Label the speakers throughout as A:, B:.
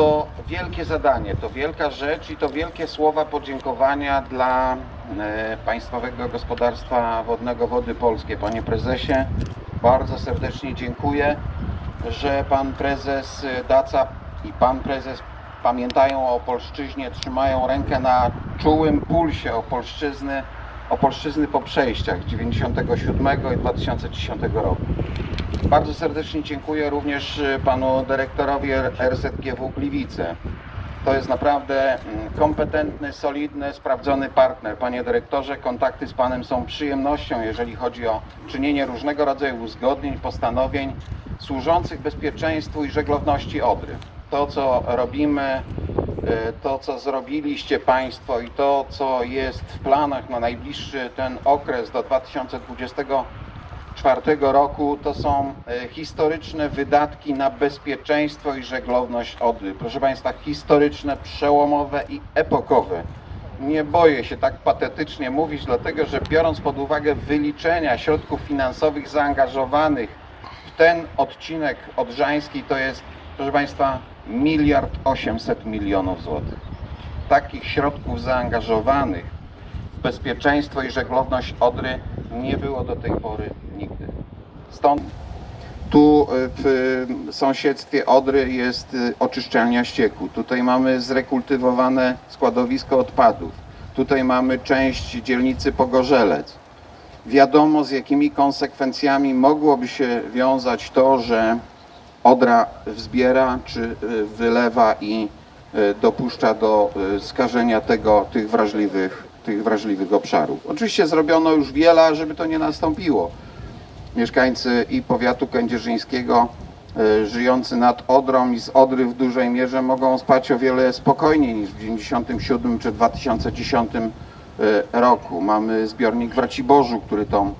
A: to wielkie zadanie, to wielka rzecz i to wielkie słowa podziękowania dla e, Państwowego Gospodarstwa Wodnego Wody Polskie. Panie prezesie, bardzo serdecznie dziękuję, że pan prezes Daca i pan prezes pamiętają o Opolszczyźnie, trzymają rękę na czułym pulsie Opolszczyzny, Opolszczyzny po przejściach 97 i 2010 roku. Bardzo serdecznie dziękuję również y, panu dyrektorowi RZGW Gliwice. To jest naprawdę mm, kompetentny, solidny, sprawdzony partner. Panie dyrektorze, kontakty z panem są przyjemnością, jeżeli chodzi o czynienie różnego rodzaju uzgodnień, postanowień służących bezpieczeństwu i żeglowności Odry. To, co robimy, to, co zrobiliście państwo i to, co jest w planach na najbliższy ten okres do 2020 2024 roku to są e, historyczne wydatki na bezpieczeństwo i żeglowność Odry. Proszę Państwa, historyczne, przełomowe i epokowe. Nie boję się tak patetycznie mówić, dlatego że biorąc pod uwagę wyliczenia środków finansowych zaangażowanych w ten odcinek odrzański, to jest, proszę Państwa, miliard 800 milionów złotych. Takich środków zaangażowanych w bezpieczeństwo i żeglowność Odry nie było do tej pory nigdy. Stąd tu y, w y, sąsiedztwie Odry jest y, oczyszczalnia ścieku. Tutaj mamy zrekultywowane składowisko odpadów. Tutaj mamy część dzielnicy Pogorzelec. Wiadomo z jakimi konsekwencjami mogłoby się wiązać to, że Odra wzbiera czy y, wylewa i y, dopuszcza do y, skażenia tego, tych, wrażliwych, tych wrażliwych obszarów. Oczywiście zrobiono już wiele, żeby to nie nastąpiło. Mieszkańcy i powiatu kędzierzyńskiego żyjący nad Odrą i z Odry w dużej mierze mogą spać o wiele spokojniej niż w 1997 czy 2010 y, roku. Mamy zbiornik w Raciborzu, który tą,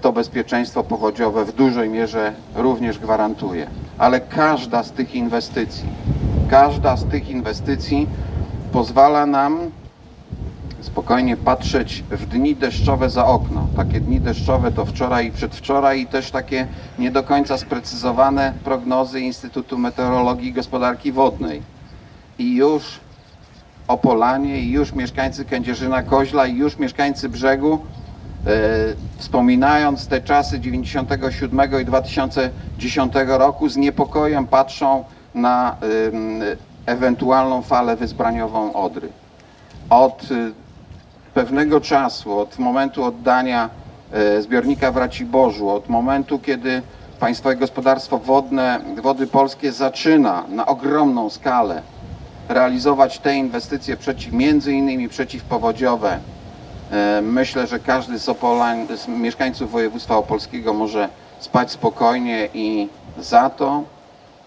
A: to bezpieczeństwo powodziowe w dużej mierze również gwarantuje. Ale każda z tych inwestycji, każda z tych inwestycji pozwala nam spokojnie patrzeć w dni deszczowe za okno. Takie dni deszczowe to wczoraj i przedwczoraj i też takie nie do końca sprecyzowane prognozy Instytutu Meteorologii i Gospodarki Wodnej. I już Opolanie, i już mieszkańcy Kędzierzyna Koźla, i już mieszkańcy brzegu, e, wspominając te czasy 97 i 2010 roku, z niepokojem patrzą na ewentualną falę wyzbraniową Odry. Od y, pewnego czasu, od momentu oddania e, zbiornika w Raciborzu, od momentu, kiedy Państwowe Gospodarstwo Wodne Wody Polskie zaczyna na ogromną skalę realizować te inwestycje przeciw, między innymi przeciwpowodziowe, e, myślę, że każdy z, Opolań, z mieszkańców województwa opolskiego może spać spokojnie i za to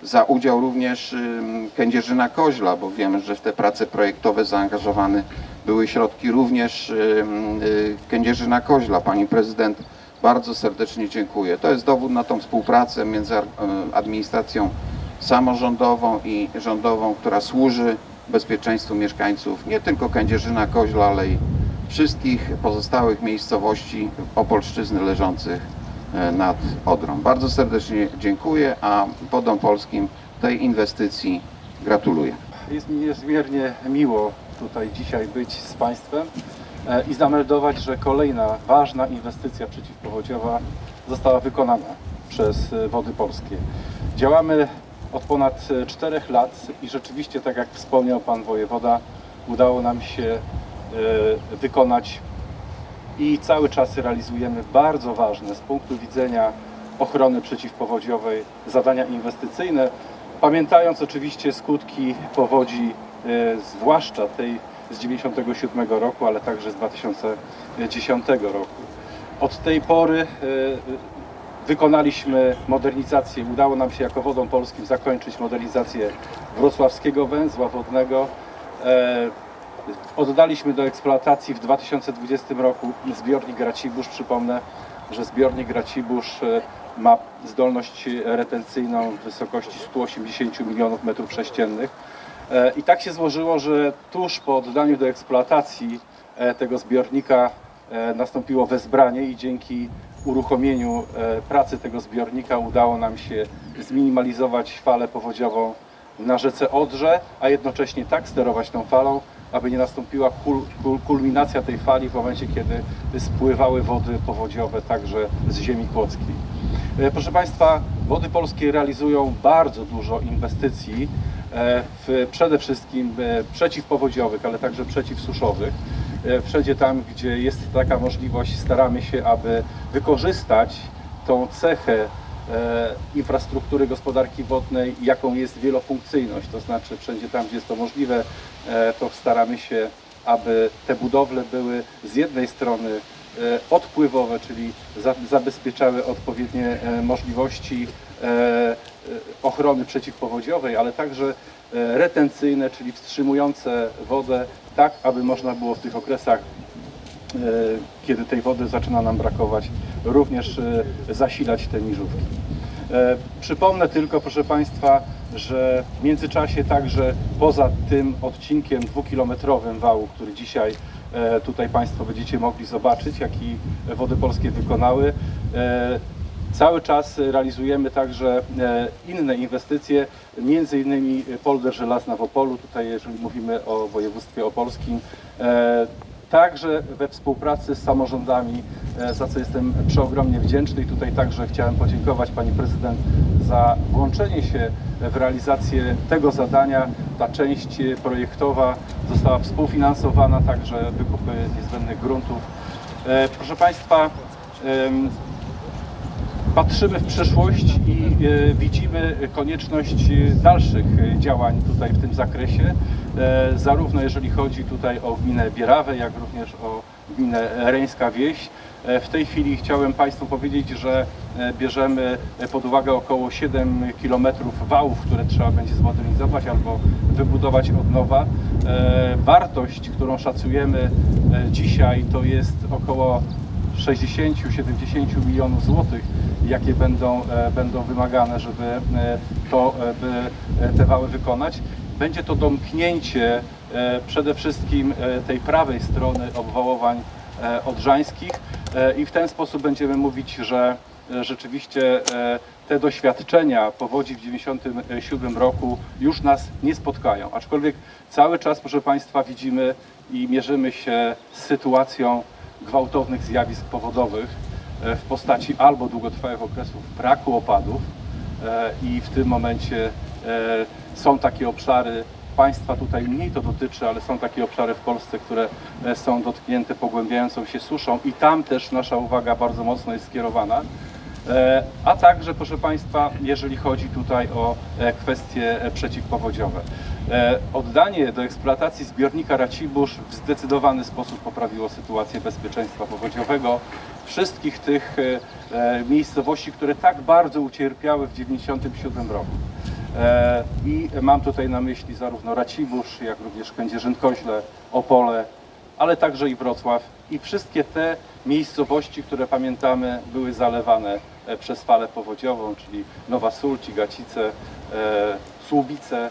A: za udział również ym, Kędzierzyna Koźla, bo wiemy, że w te prace projektowe zaangażowane były środki również ym, y, Kędzierzyna Koźla. Pani prezydent bardzo serdecznie dziękuję. To jest dowód na tą współpracę między y, administracją samorządową i rządową, która służy bezpieczeństwu mieszkańców nie tylko Kędzierzyna Koźla, ale i wszystkich pozostałych miejscowości Opolszczyzny leżących e, nad Odrą. Bardzo serdecznie dziękuję, a Wodom Polskim tej inwestycji gratuluję.
B: Jest mi niezmiernie miło tutaj dzisiaj być z Państwem e, i zameldować, że kolejna ważna inwestycja przeciwpowodziowa została wykonana przez e, Wody Polskie. Działamy od ponad 4 lat i rzeczywiście, tak jak wspomniał Pan Wojewoda, udało nam się wykonać i cały czas realizujemy bardzo ważne z punktu widzenia ochrony przeciwpowodziowej zadania inwestycyjne, pamiętając oczywiście skutki powodzi, e, zwłaszcza tej z 97 roku, ale także z 2010 roku. Od tej pory e, wykonaliśmy modernizację, udało nam się jako Wodą Polskim zakończyć modernizację wrocławskiego węzła wodnego. Oddaliśmy do eksploatacji w 2020 roku zbiornik Racibórz. Przypomnę, że zbiornik Racibórz e, ma zdolność retencyjną w wysokości 180 milionów metrów sześciennych. E, I tak się złożyło, że tuż po oddaniu do eksploatacji e, tego zbiornika nastąpiło wezbranie i dzięki uruchomieniu pracy tego zbiornika udało nam się zminimalizować falę powodziową na rzece Odrze, a jednocześnie tak sterować tą falą, aby nie nastąpiła kul, kul, kulminacja tej fali w momencie, kiedy spływały wody powodziowe także z ziemi kłodzkiej. E, Proszę Państwa, Wody Polskie realizują bardzo dużo inwestycji, e, w, przede wszystkim e, przeciwpowodziowych, ale także przeciwsuszowych. Wszędzie tam, gdzie jest taka możliwość, staramy się, aby wykorzystać tą cechę infrastruktury gospodarki wodnej, jaką jest wielofunkcyjność. To znaczy wszędzie tam, gdzie jest to możliwe, e, to staramy się, aby te budowle były z jednej strony e, odpływowe, czyli za- zabezpieczały odpowiednie e, możliwości e, e, ochrony przeciwpowodziowej, ale także e, retencyjne, czyli wstrzymujące wodę, tak aby można było w tych okresach e, kiedy tej wody zaczyna nam brakować, również e, zasilać te niżówki. E, Przypomnę tylko, proszę Państwa, że w międzyczasie także poza tym odcinkiem dwukilometrowym wału, który dzisiaj e, tutaj Państwo będziecie mogli zobaczyć, jaki Wody Polskie wykonały, Cały czas realizujemy także inne inwestycje, między innymi polder żelazna w Opolu, tutaj jeżeli mówimy o województwie opolskim, także we współpracy z samorządami, e, za co jestem przeogromnie wdzięczny i tutaj także chciałem podziękować Pani Prezydent za włączenie się w realizację tego zadania. Ta część projektowa została współfinansowana, także wykupy niezbędnych gruntów. E, Proszę Państwa, patrzymy w przyszłość i e, widzimy konieczność e, dalszych e, działań tutaj w tym zakresie, zarówno jeżeli chodzi tutaj o gminę Bierawę, jak również o gminę Reńska Wieś. W tej chwili chciałem Państwu powiedzieć, że bierzemy pod uwagę około 7 km wałów, które trzeba będzie zmodernizować albo wybudować od nowa. Wartość, którą szacujemy dzisiaj, to jest około 60-70 milionów złotych, jakie będą, e, będą wymagane, żeby e, to, e, by te wały wykonać. Będzie to domknięcie przede wszystkim tej prawej strony obwałowań odrzańskich i w ten sposób będziemy mówić, że rzeczywiście te doświadczenia powodzi w 1997 roku już nas nie spotkają. Aczkolwiek cały czas, proszę Państwa, widzimy i mierzymy się z sytuacją gwałtownych zjawisk powodowych e, w postaci albo długotrwałych okresów braku opadów e, i w tym momencie e, są takie obszary, państwa tutaj mniej to dotyczy, ale są takie obszary w Polsce, które są dotknięte pogłębiającą się suszą i tam też nasza uwaga bardzo mocno jest skierowana. A także, proszę Państwa, jeżeli chodzi tutaj o kwestie przeciwpowodziowe. E, Oddanie do eksploatacji zbiornika Racibórz w zdecydowany sposób poprawiło sytuację bezpieczeństwa powodziowego wszystkich tych e, e, miejscowości, które tak bardzo ucierpiały w 1997 roku. I mam tutaj na myśli zarówno Racibórz, jak również Kędzierzyn-Koźle, Opole, ale także i Wrocław i wszystkie te miejscowości, które pamiętamy, były zalewane przez falę powodziową, czyli Nowa Sól, Cigacice, e, Słubice.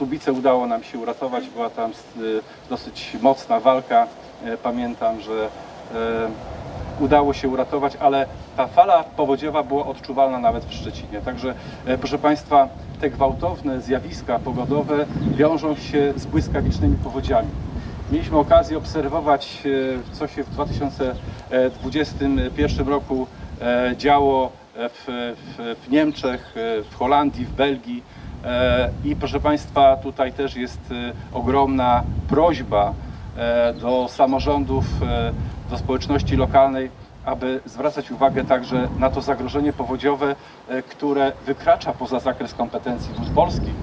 B: Słubice udało nam się uratować, była tam y, dosyć mocna walka. E, Pamiętam, że e, udało się uratować, ale ta fala powodziowa była odczuwalna nawet w Szczecinie. Także, e, proszę Państwa, te gwałtowne zjawiska pogodowe wiążą się z błyskawicznymi powodziami. Mieliśmy okazję obserwować, e, co się w 2021 roku e, działo e, w, w, w Niemczech, e, w Holandii, w Belgii. E, I proszę Państwa, tutaj też jest e, ogromna prośba e, do samorządów, do społeczności lokalnej, aby zwracać uwagę także na to zagrożenie powodziowe, które wykracza poza zakres kompetencji wód polskich.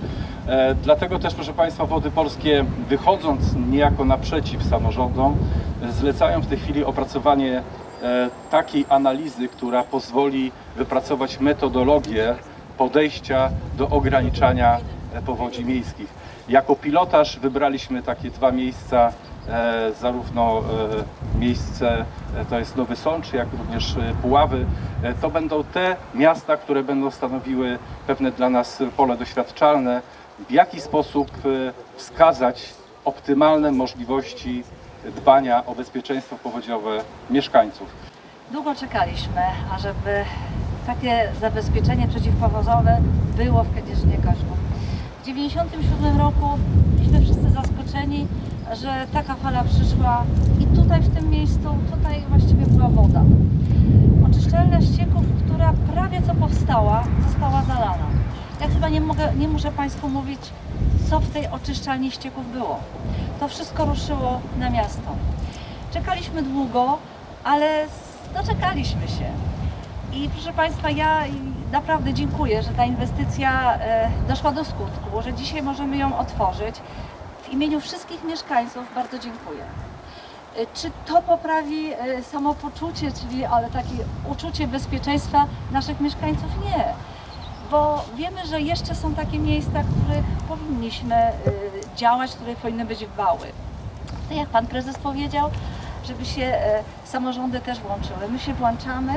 B: Dlatego też, proszę Państwa, Wody Polskie, wychodząc niejako naprzeciw samorządom, zlecają w tej chwili opracowanie takiej analizy, która pozwoli wypracować metodologię podejścia do ograniczania e, powodzi miejskich. Jako pilotaż wybraliśmy takie dwa miejsca, e, zarówno e, miejsce to jest Nowy Sącz, jak również Puławy. To będą te miasta, które będą stanowiły pewne dla nas pole doświadczalne, w jaki sposób wskazać optymalne możliwości dbania o bezpieczeństwo powodziowe mieszkańców.
C: Długo czekaliśmy, ażeby takie zabezpieczenie przeciwpowozowe było w Kędzierzynie Koźlu. W 1997 roku byliśmy wszyscy zaskoczeni, że taka fala przyszła i tutaj w tym miejscu, tutaj właściwie była woda. Oczyszczalnia ścieków, która prawie co powstała, została zalana. Ja chyba nie, mogę, nie muszę Państwu mówić, co w tej oczyszczalni ścieków było. To wszystko ruszyło na miasto. Czekaliśmy długo, ale doczekaliśmy się. I proszę Państwa, ja naprawdę dziękuję, że ta inwestycja e, doszła do skutku, że dzisiaj możemy ją otworzyć. W imieniu wszystkich mieszkańców bardzo dziękuję. E, Czy to poprawi e, samopoczucie, czyli ale takie uczucie bezpieczeństwa naszych mieszkańców? Nie. Bo wiemy, że jeszcze są takie miejsca, w których powinniśmy działać, które powinny być wały. Tak jak Pan Prezes powiedział, żeby się samorządy też włączyły. My się włączamy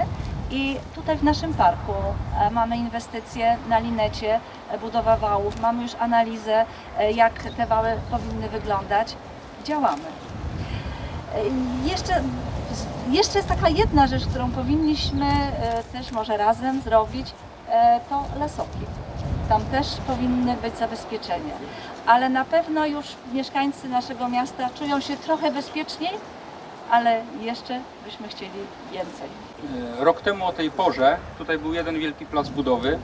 C: i tutaj w naszym parku e, mamy inwestycje na linecie, e, budowa wałów, mamy już analizę, e, jak te wały powinny wyglądać. Działamy. Jeszcze, jeszcze jest taka jedna rzecz, którą powinniśmy też może razem zrobić, to lasoki. Tam też powinny być zabezpieczenie. Ale na pewno już mieszkańcy naszego miasta czują się trochę bezpieczniej, ale jeszcze byśmy chcieli więcej.
D: E, Rok temu o tej porze tutaj był jeden wielki plac budowy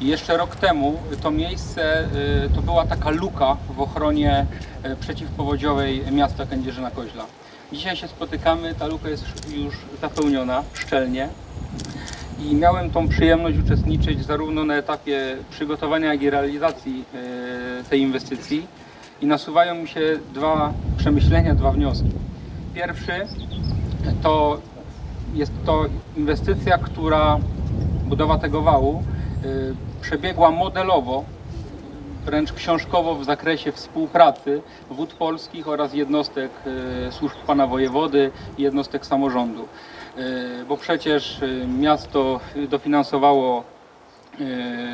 D: i jeszcze rok temu to miejsce e, to była taka luka w ochronie e, przeciwpowodziowej miasta Kędzierzyna-Koźla. Dzisiaj się spotykamy, ta luka jest już zapełniona szczelnie i miałem tą przyjemność uczestniczyć zarówno na etapie przygotowania, jak i realizacji tej inwestycji i nasuwają mi się dwa przemyślenia, dwa wnioski. Pierwszy to jest to inwestycja, która budowa tego wału y, przebiegła modelowo, wręcz książkowo w zakresie współpracy wód polskich oraz jednostek y, służb pana wojewody i jednostek samorządu. Y, Bo przecież miasto dofinansowało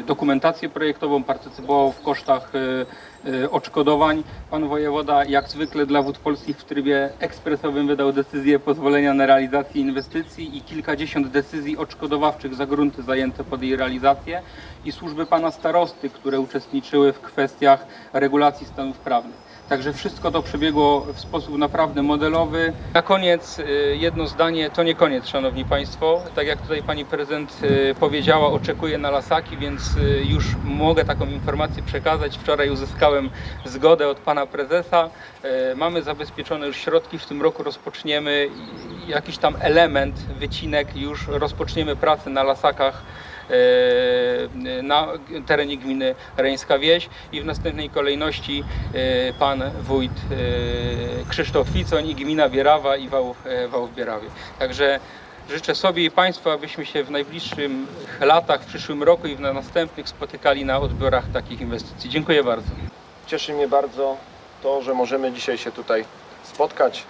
D: dokumentację projektową, partycypował w kosztach y, y, odszkodowań. Pan wojewoda, jak zwykle dla wód polskich w trybie ekspresowym wydał decyzję pozwolenia na realizację inwestycji i kilkadziesiąt decyzji odszkodowawczych za grunty zajęte pod jej realizację i służby pana starosty, które uczestniczyły w kwestiach regulacji stanów prawnych. Także wszystko to przebiegło w sposób naprawdę modelowy. Na koniec y, jedno zdanie, to nie koniec, Szanowni Państwo. Tak jak tutaj Pani Prezydent y, powiedziała, oczekuję na lasaki, więc y, już mogę taką informację przekazać. Wczoraj uzyskałem zgodę od Pana Prezesa. Mamy zabezpieczone już środki, w tym roku rozpoczniemy jakiś tam element, wycinek, już rozpoczniemy pracę na lasakach na terenie gminy Reńska Wieś i w następnej kolejności e, pan wójt e, Krzysztof Ficoń i gmina Bierawa i Wał, e, Wał w Bierawie. Także życzę sobie i Państwu, abyśmy się w najbliższych latach, w przyszłym roku i w następnych spotykali na odbiorach takich inwestycji. Dziękuję bardzo.
E: Cieszy mnie bardzo to, że możemy dzisiaj się tutaj spotkać.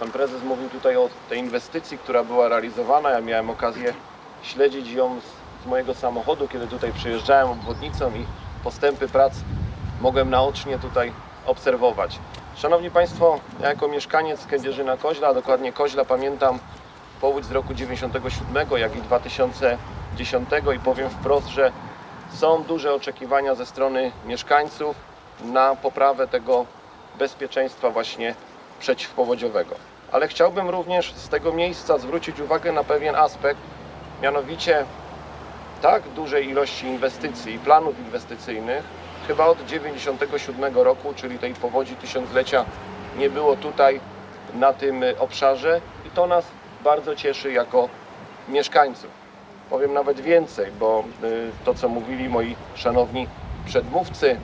E: Pan prezes mówił tutaj o tej inwestycji, która była realizowana. Ja miałem okazję śledzić ją z, z mojego samochodu, kiedy tutaj przyjeżdżałem obwodnicą i postępy prac mogłem naocznie tutaj obserwować. Szanowni Państwo, ja jako mieszkaniec Kędzierzyna Koźla, a dokładnie Koźla, pamiętam powódź z roku 97, jak i 2010 i powiem wprost, że są duże oczekiwania ze strony mieszkańców na poprawę tego bezpieczeństwa właśnie przeciwpowodziowego. Ale chciałbym również z tego miejsca zwrócić uwagę na pewien aspekt, mianowicie tak dużej ilości inwestycji i planów inwestycyjnych chyba od 97 roku, czyli tej powodzi tysiąclecia nie było tutaj na tym obszarze i to nas bardzo cieszy jako mieszkańców. Powiem nawet więcej, bo y, to co mówili moi szanowni przedmówcy,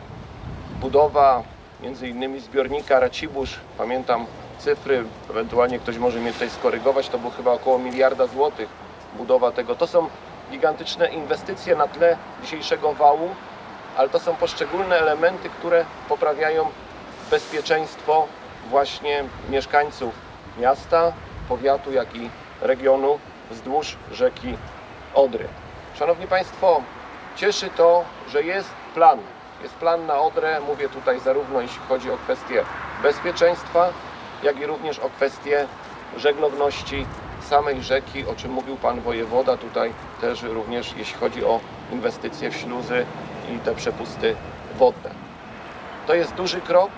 E: budowa między innymi zbiornika Racibórz, pamiętam cyfry, ewentualnie ktoś może mnie tutaj skorygować, to było chyba około miliarda złotych budowa tego. To są gigantyczne inwestycje na tle dzisiejszego wału, ale to są poszczególne elementy, które poprawiają bezpieczeństwo właśnie mieszkańców miasta, powiatu, jak i regionu wzdłuż rzeki Odry. Szanowni Państwo, cieszy to, że jest plan. Jest plan na Odrę, mówię tutaj zarówno jeśli chodzi o kwestie bezpieczeństwa, jak i również o kwestie żeglowności samej rzeki, o czym mówił Pan Wojewoda, tutaj też również jeśli chodzi o inwestycje w śluzy i te przepusty wodne. To jest duży krok,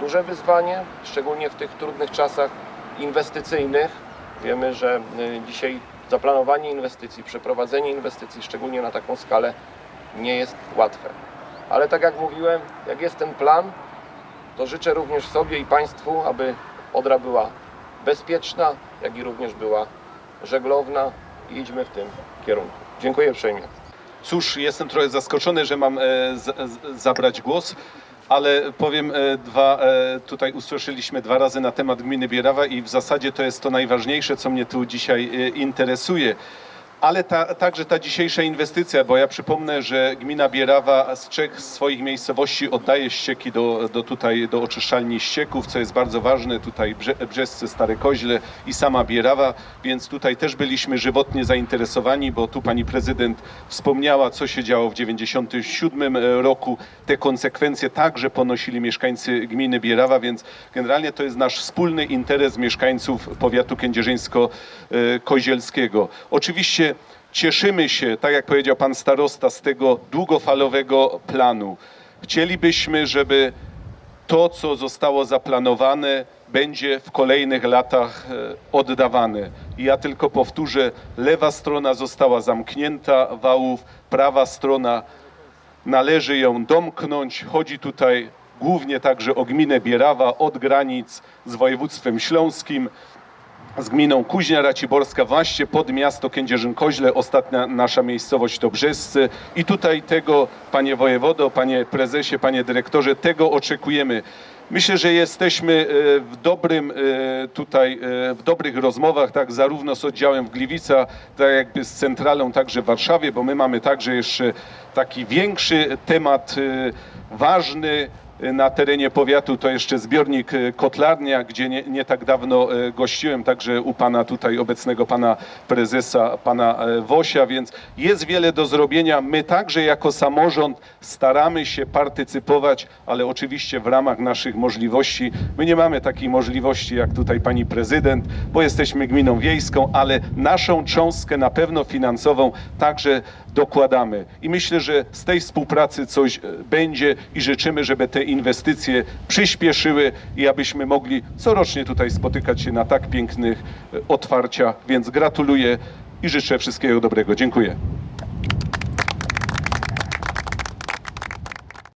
E: duże wyzwanie, szczególnie w tych trudnych czasach inwestycyjnych. Wiemy, że y, dzisiaj zaplanowanie inwestycji, przeprowadzenie inwestycji, szczególnie na taką skalę, nie jest łatwe. Ale tak jak mówiłem, jak jest ten plan, to życzę również sobie i Państwu, aby Odra była bezpieczna, jak i również była żeglowna i idźmy w tym kierunku. Dziękuję uprzejmie.
F: Cóż, jestem trochę zaskoczony, że mam e, z, z, zabrać głos, ale powiem e, dwa, e, tutaj usłyszeliśmy dwa razy na temat gminy Bierawa i w zasadzie to jest to najważniejsze, co mnie tu dzisiaj e, interesuje. Ale ta, także ta dzisiejsza inwestycja, bo ja przypomnę, że gmina Bierawa z trzech swoich miejscowości oddaje ścieki do, do tutaj do oczyszczalni ścieków, co jest bardzo ważne. Tutaj Brze, Brzescy, Stare Koźle i sama Bierawa, więc tutaj też byliśmy żywotnie zainteresowani, bo tu pani prezydent wspomniała, co się działo w 97 roku. Te konsekwencje także ponosili mieszkańcy gminy Bierawa, więc generalnie to jest nasz wspólny interes mieszkańców powiatu kędzierzyńsko-kozielskiego. Oczywiście cieszymy się, tak jak powiedział pan starosta, z tego długofalowego planu. Chcielibyśmy, żeby to, co zostało zaplanowane, będzie w kolejnych latach e, oddawane. I ja tylko powtórzę, lewa strona została zamknięta wałów, prawa strona należy ją domknąć. Chodzi tutaj głównie także o gminę Bierawa od granic z województwem śląskim, z gminą Kuźnia Raciborska, właśnie pod miasto Kędzierzyn-Koźle. Ostatnia nasza miejscowość to Brzescy. I tutaj tego, panie wojewodo, panie prezesie, panie dyrektorze, tego oczekujemy. Myślę, że jesteśmy e, w dobrym e, tutaj, e, w dobrych rozmowach, tak, zarówno z oddziałem w Gliwica, tak jakby z centralą także w Warszawie, bo my mamy także jeszcze taki większy temat ważny, na terenie powiatu to jeszcze zbiornik e, Kotlarnia, gdzie nie, nie tak dawno e, gościłem także u pana tutaj obecnego pana prezesa, pana Wosia, więc jest wiele do zrobienia. My także jako samorząd staramy się partycypować, ale oczywiście w ramach naszych możliwości. My nie mamy takiej możliwości jak tutaj pani prezydent, bo jesteśmy gminą wiejską, ale naszą cząstkę na pewno finansową także dokładamy. I myślę, że z tej współpracy coś e, będzie i życzymy, żeby te inwestycje przyspieszyły i abyśmy mogli corocznie tutaj spotykać się na tak pięknych e, otwarciach. Więc gratuluję i życzę wszystkiego dobrego. Dziękuję.